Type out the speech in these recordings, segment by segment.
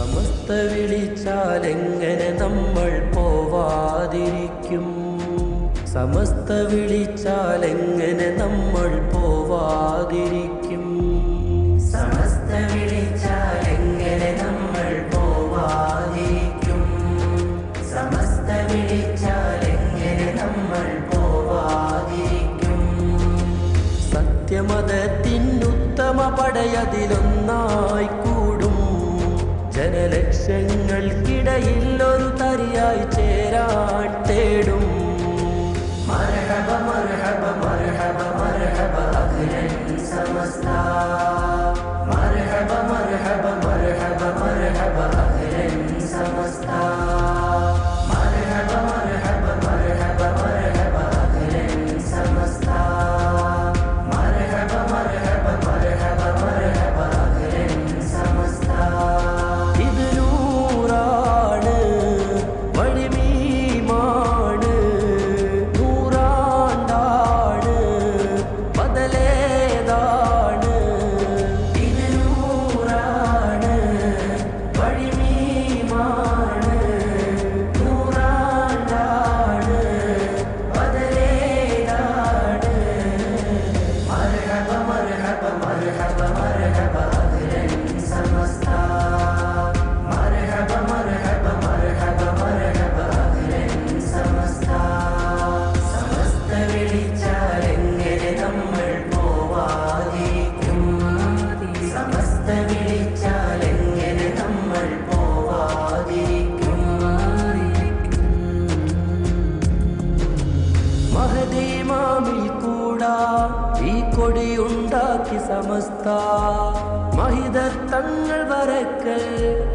സമസ്ത വിളിച്ചാലെങ്ങനെ നമ്മൾ പോവാതിരിക്കും? സമസ്ത വിളിച്ചാലെങ്ങനെ നമ്മൾ പോവാതിരിക്കും? സമസ്ത വിളിച്ചാലെങ്ങനെ നമ്മൾ പോവാതിരിക്കും? സമസ്ത വിളിച്ചാലെങ്ങനെ നമ്മൾ പോവാതിരിക്കും? സത്യമതത്തിനുത്തമ പടയതിലൊന്നായി കൂടും ജനലക്ഷങ്ങൾക്കിടയിൽ ഒരു തരിയായി ചേരാൻ തേടും. പോവാതിരിക്കും മഹദീമാമിൽ കൂടാ ഈ കൊടിയുണ്ടാക്കി സമസ്ത. മഹിതത്തങ്ങൾ വരക്കൽ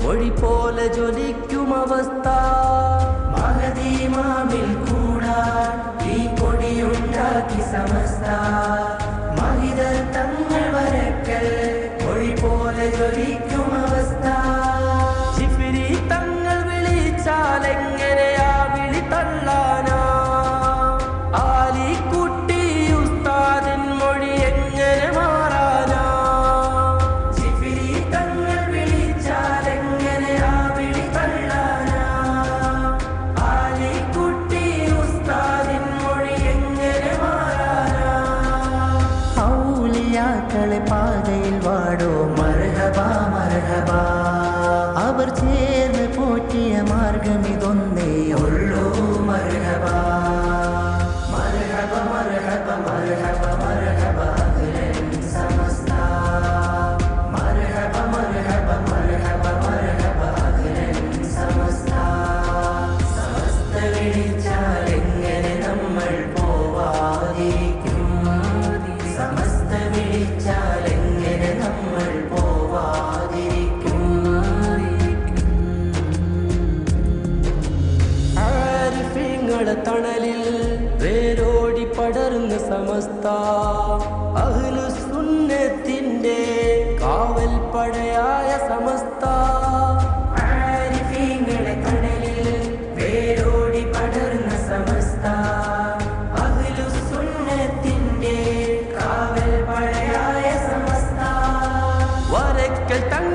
മൊഴി പോലെ ജ്വലിക്കും അവസ്ഥ. മഹദീമാമിൽ കൂടാ ഈ കൊടിയുണ്ടാക്കി സമസ്ത. മഹിതത്തങ്ങൾ വരക്കൽ മൊഴി പോലെ ജ്വലിക്കും கட்டளை பாதையில் வாடோ மருகபா மருகபா. அவர் சேர்ந்து போற்றிய மார்க்கம் இதொன்னே உள்ளோ மருகபா. மருகப மருகப மருகப மருகப. சமஸ்த. மருகப மருகப மருகப மருகப. சமஸ்த சமஸ்த. வெளிச்ச പടർന്ന സമസ്ത. ആരിഫീങ്ങളെ സമസ്ത. അഹ്ലുസുന്നത്തിന്റെ കാവൽ പടയായ സമസ്ത. തങ്ങളെ